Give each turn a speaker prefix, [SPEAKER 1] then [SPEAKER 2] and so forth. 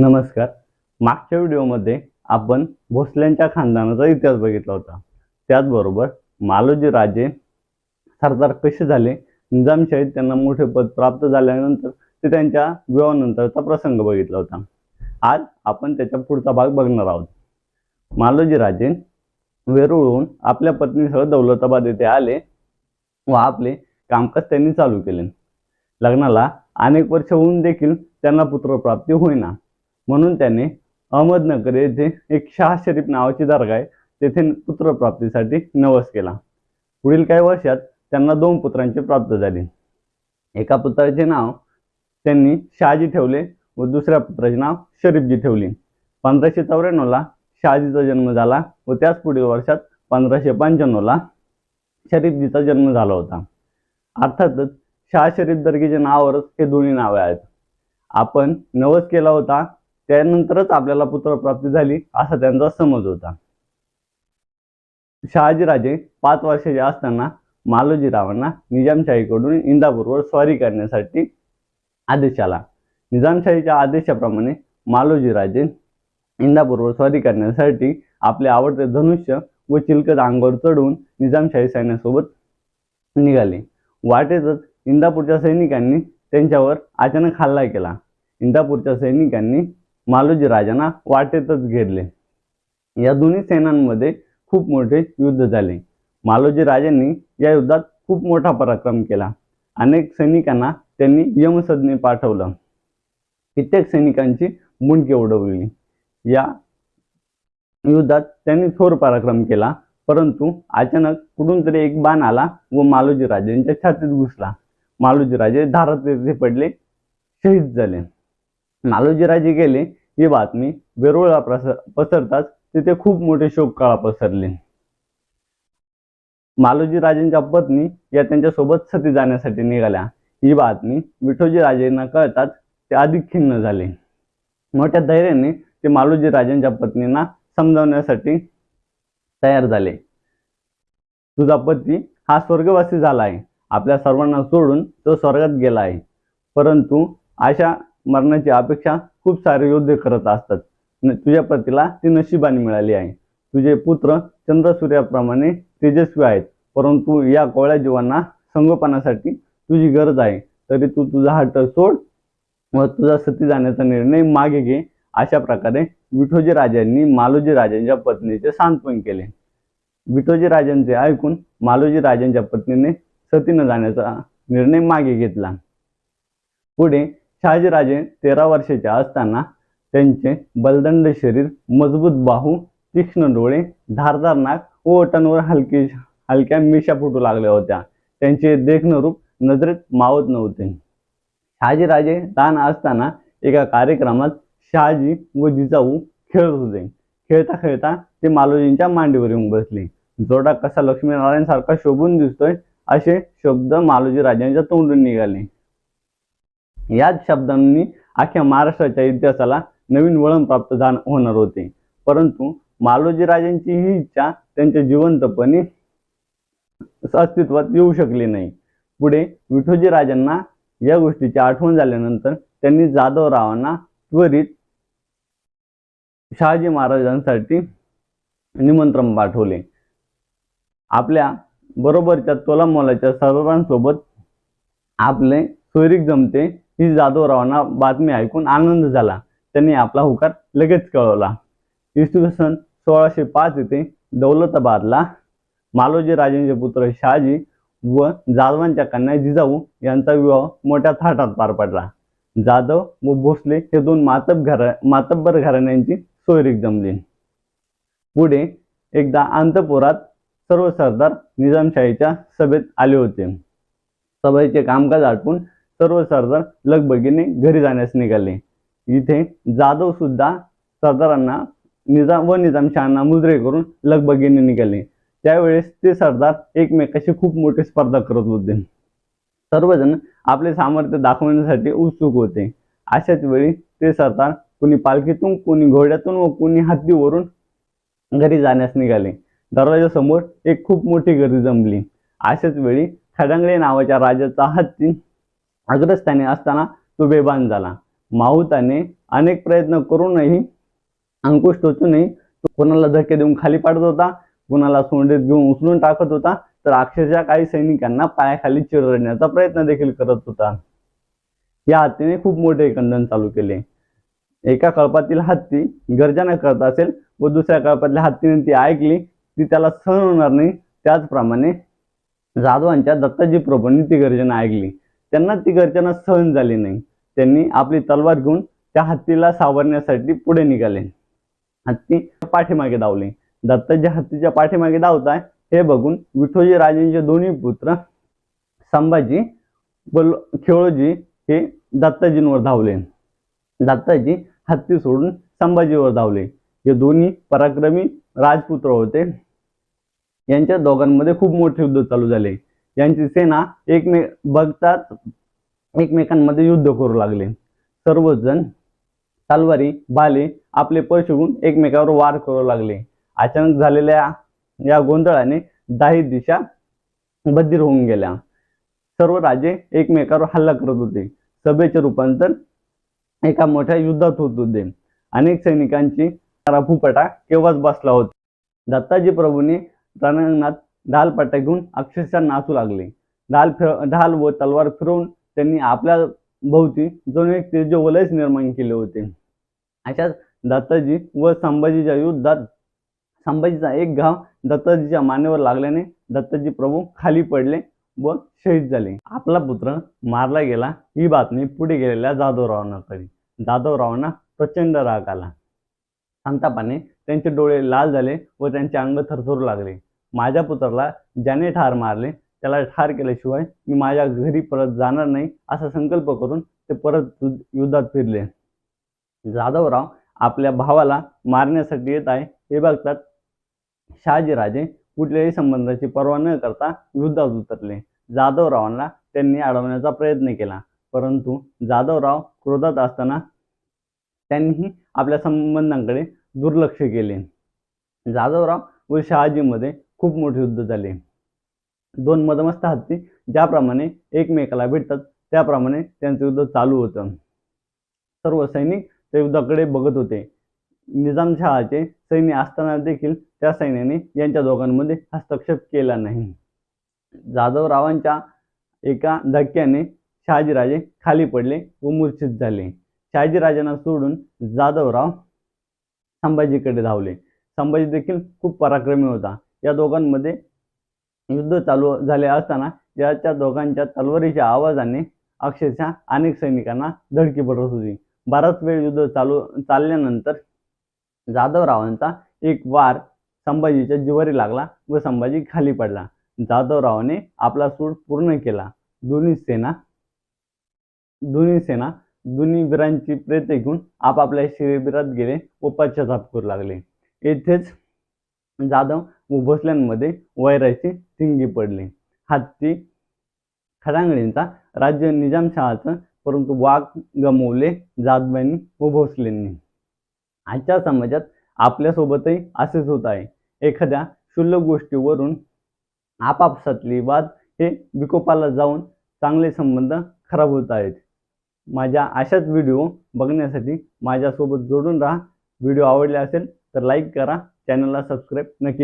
[SPEAKER 1] नमस्कार. मागच्या व्हिडिओमध्ये आपण भोसल्यांच्या खानदानाचा इतिहास बघितला होता. त्याचबरोबर मालोजी राजे सरदार कसे झाले निजामशाहीत त्यांना मोठे पद प्राप्त झाल्यानंतर ते त्यांच्या विवाहानंतरचा प्रसंग बघितला होता. आज आपण त्याच्या पुढचा भाग बघणार आहोत. मालोजी राजे वेरूळहून आपल्या पत्नीसह दौलताबाद येथे आले व आपले कामकाज त्यांनी चालू केले. लग्नाला अनेक वर्ष होऊन देखील त्यांना पुत्रप्राप्ती होईना. म्हणून त्याने अहमदनगर येथे एक शाह शरीफ नावाची दर्गा आहे तेथे पुत्रप्राप्तीसाठी नवस केला. पुढील काही वर्षात त्यांना दोन पुत्रांची प्राप्त झाली. एका पुत्राचे नाव त्यांनी शहाजी ठेवले व दुसऱ्या पुत्राचे नाव शरीफजी ठेवले. पंधराशे चौऱ्याण्णवला शहाजीचा जन्म झाला व त्याच पुढील वर्षात पंधराशे पंच्याण्णवला शरीफजीचा जन्म झाला होता. अर्थातच शाह शरीफ दर्गेच्या नावावरच हे दोन्ही नावे आहेत. आपण नवस केला होता त्यानंतरच आपल्याला पुत्रप्राप्ती झाली असा त्यांचा समज होता. शहाजीराजे पाच वर्षाचे असताना मालोजीरावांना निजामशाहीकडून इंदापूरवर स्वारी करण्यासाठी आदेश आला. निजामशाहीच्या आदेशाप्रमाणे मालोजीराजे इंदापूरवर स्वारी करण्यासाठी आपले आवडते धनुष्य व चिलकत अंगावर चढवून निजामशाही सैन्यासोबत निघाले. वाटेतच इंदापूरच्या सैनिकांनी त्यांच्यावर अचानक हल्ला केला. इंदापूरच्या सैनिकांनी मालोजी राजांना वाटेतच घेरले. या दोन्ही सेनांमध्ये खूप मोठे युद्ध झाले. मालोजी राजांनी या युद्धात खूप मोठा पराक्रम केला. अनेक सैनिकांना त्यांनी यमसदने पाठवलं. कित्येक सैनिकांची मुंडके उडवली. या युद्धात त्यांनी थोर पराक्रम केला परंतु अचानक कुठून तरी एक बाण आला व मालोजी राजेंच्या छातीत घुसला. मालोजी राजे धारात पडले शहीद झाले. नालोजीराजे गेले ही बातमी वेरूळला पसरताच तिथे खूप मोठे शोककाळा पसरले. मालोजी राजेंच्या पत्नी या त्यांच्यासोबत सती जाण्यासाठी निघाल्या. ही बातमी विठोजी राजेंना कळताच ते अधिक खिन्न झाले. मोठ्या धैर्याने ते मालोजी राजेंच्या पत्नींना समजावण्यासाठी तयार झाले. तुझा पती हा स्वर्गवासी झाला आहे आपल्या सर्वांना सोडून तो स्वर्गात गेला आहे परंतु अशा मरणाची अपेक्षा खूप सारे योद्धे करत असतात. तुझ्या पतीला ती नशिबाने मिळाली आहे. तुझे पुत्र चंद्रसूर्याप्रमाणे तेजस्वी आहेत. परंतु या कोळ्या जीवांना संगोपनासाठी तुझी गरज आहे. तरी तू तुझा हट्ट सोड व तुझा सती जाण्याचा निर्णय मागे घे. अशा प्रकारे विठोजी राजांनी मालोजी राजांच्या पत्नीचे सांत्वन केले. विठोजी राजांचे ऐकून मालोजी राजांच्या पत्नीने सती न जाण्याचा निर्णय मागे घेतला. पुढे शहाजीराजे तेरा वर्षाचे असताना त्यांचे बलदंड शरीर मजबूत बाहू तीक्ष्ण डोळे धारदार नाक व ओटांवर हलकी हलक्या मिशा फुटू लागल्या होत्या. त्यांचे देखणं रूप नजरेत मावत नव्हते. शहाजीराजे लहान असताना एका कार्यक्रमात शहाजी व जिजाऊ खेळत होते. खेळता खेळता ते मालोजींच्या मांडीवर येऊन बसले. जोडा कसा लक्ष्मीनारायण सारखा शोभून दिसतोय असे शब्द मालोजी राजांच्या तोंडून निघाले. याच शब्दांनी अख्ख्या महाराष्ट्राच्या इतिहासाला नवीन वळण प्राप्त जाण होणार होते. परंतु मालोजी राजांची ही इच्छा त्यांच्या जिवंतपणे अस्तित्वात येऊ शकली नाही. पुढे विठोजी राजांना या गोष्टीची आठवण झाल्यानंतर त्यांनी जाधवरावांना त्वरित शहाजी महाराजांसाठी निमंत्रण पाठवले. आपल्या बरोबरच्या तोलामोलाच्या सर्वांसोबत आपले सोयरीक जमते ही जाधवरावांना बातमी ऐकून आनंद झाला. त्यांनी आपला हुकार लगेच कळवला. इसवी सन सोळाशे पाच येथे दौलताबादला मालोजी राजेंचे पुत्र शहाजी व जाधवांच्या कन्या जिजाऊ यांचा विवाह मोठ्या थाटात पार पडला. जाधव व भोसले हे दोन मातब घरा मातब्बर घराण्यांची सोयरीक जमली. पुढे एकदा अंतपुरात सर्व सरदार निजामशाहीच्या सभेत आले होते. सभेचे कामकाज आटपून सर्व सरदार लगबगीने घरी जाण्यास निघाले. इथे जाधव सुद्धा सरदारांना निजाम व निजामशहांना मुजरे करून लगबगीने निघाले. त्यावेळेस ते सरदार एकमेकाशी खूप मोठी स्पर्धा करत होते. सर्वजण आपले सामर्थ्य दाखवण्यासाठी उत्सुक होते. अशाच वेळी ते सरदार कोणी पालखीतून कोणी घोड्यातून व कोणी हत्तीवरून घरी जाण्यास निघाले. दरवाजासमोर एक खूप मोठी गर्दी जमली. अशाच वेळी खडांगळे नावाच्या राजाचा हत्ती अग्रस्थानी असताना तो बेभान झाला. माहुताने अनेक प्रयत्न करूनही अंकुश टोचूनही तो कोणाला धक्के देऊन खाली पाडत होता कोणाला सोंडेत घेऊन उचलून टाकत होता तर अक्षरशः काही सैनिकांना पायाखाली चिरडण्याचा प्रयत्न देखील करत होता. या हत्तीने खूप मोठे खंडन चालू केले. एका कळपातील हत्ती गर्जना करत असेल व दुसऱ्या कळपातल्या हत्तीने ती ऐकली ती त्याला सहन होणार नाही. त्याचप्रमाणे जाधवांच्या दत्ताजी प्रभूंनी ती गर्जना ऐकली. त्यांना ती गर्जना सहन झाली नाही. त्यांनी आपली तलवार घेऊन त्या हत्तीला सावरण्यासाठी पुढे निघाले. हत्ती पाठीमागे धावले. दत्ताजी हत्तीच्या पाठीमागे धावताय हे बघून विठोजी राजेंचे दोन्ही पुत्र संभाजी बल खेळोजी हे दत्ताजींवर धावले. दत्ताजी हत्ती सोडून संभाजीवर धावले. हे दोन्ही पराक्रमी राजपुत्र होते. यांच्या दोघांमध्ये खूप मोठे युद्ध चालू झाले. यांची सेना एकमे बघताच एकमेकांमध्ये युद्ध करू लागले. सर्वजण तलवारी भाले आपले परशुगून एकमेकावर वार करू लागले. अचानक झालेल्या या गोंधळाने दाही दिशा बधीर होऊन गेल्या. सर्व राजे एकमेकावर हल्ला करत होते. सभेचे रूपांतर एका मोठ्या युद्धात होत होते. अनेक सैनिकांची फुपटा केव्हाच बसला होता. दत्ताजी प्रभूंनी रणांगणात ढाल घेऊन अक्षरशः नाचू लागले. ढाल फिर ढाल व तलवार फिरवून त्यांनी आपल्या भोवती जणू एक तेजोवलयच निर्माण केले होते. अशाच दत्ताजी व संभाजीच्या युद्धात संभाजीचा एक घाव दत्ताजीच्या मानेवर लागल्याने दत्ताजी प्रभू खाली पडले व शहीद झाले. आपला पुत्र मारला गेला ही बातमी पुढे गेलेल्या जाधवरावांना कळली जाधवरावांना प्रचंड राग आला. संतापाने त्यांचे डोळे लाल झाले व त्यांचे अंग थरथरू लागले. माझ्या पुत्राला ज्याने ठार मारले त्याला ठार केल्याशिवाय मी माझ्या घरी परत जाणार नाही असा संकल्प करून ते परत युद्धात फिरले. जाधवराव आपल्या भावाला मारण्यासाठी येत आहे. हे बघतात शहाजीराजे कुठल्याही संबंधाची पर्वा न करता युद्धात उतरले. जाधवरावांना त्यांनी अडवण्याचा प्रयत्न केला परंतु जाधवराव क्रोधात असताना त्यांनी आपल्या संबंधांकडे दुर्लक्ष केले. जाधवराव व शहाजीमध्ये खूप मोठे युद्ध झाले. दोन मदमस्त हत्ती ज्याप्रमाणे एकमेकाला भेटतात त्याप्रमाणे त्यांचं युद्ध चालू होतं. सर्व सैनिक त्या युद्धाकडे बघत होते. निजामशहाचे सैन्य असताना देखील त्या सैन्याने यांच्या दोघांमध्ये हस्तक्षेप केला नाही. जाधवरावांच्या एका धक्क्याने शहाजीराजे खाली पडले व मूर्छित झाले. शहाजीराजांना सोडून जाधवराव संभाजीकडे धावले. संभाजी देखील खूप पराक्रमी होता. या दोघांमध्ये युद्ध चालू झाले असताना याच्या दोघांच्या तलवारीच्या आवाजाने अक्षरशः अनेक सैनिकांना धडकी पडत होती. बराच वेळ युद्ध चालू चालल्यानंतर जाधवरावांचा एक वार संभाजीच्या जिवारी लागला व संभाजी खाली पडला. जाधवरावाने आपला सूड पूर्ण केला. दोन्ही सेना दोन्ही सेना दोन्ही वीरांची प्रेते घेऊन आपापल्या शिबिरात गेले व पश्चाताप करू लागले. येथेच जाधव व भोसल्यांमध्ये वैराची थिंगी पडली. हत्ती खडांगळींचा राज्य निजामशहाचं परंतु वाघ गमवले जाधवांनी व भोसलेंनी आजच्या समाजात आपल्यासोबतही असेच होत आहे. एखाद्या क्षुल्लक गोष्टीवरून आपापसातली वाद हे विकोपाला जाऊन चांगले संबंध खराब होत आहेत. माझ्या अशाच व्हिडिओ बघण्यासाठी माझ्यासोबत जोडून राहा. व्हिडिओ आवडले असेल तर लाईक करा. चॅनलला सबस्क्राईब नक्की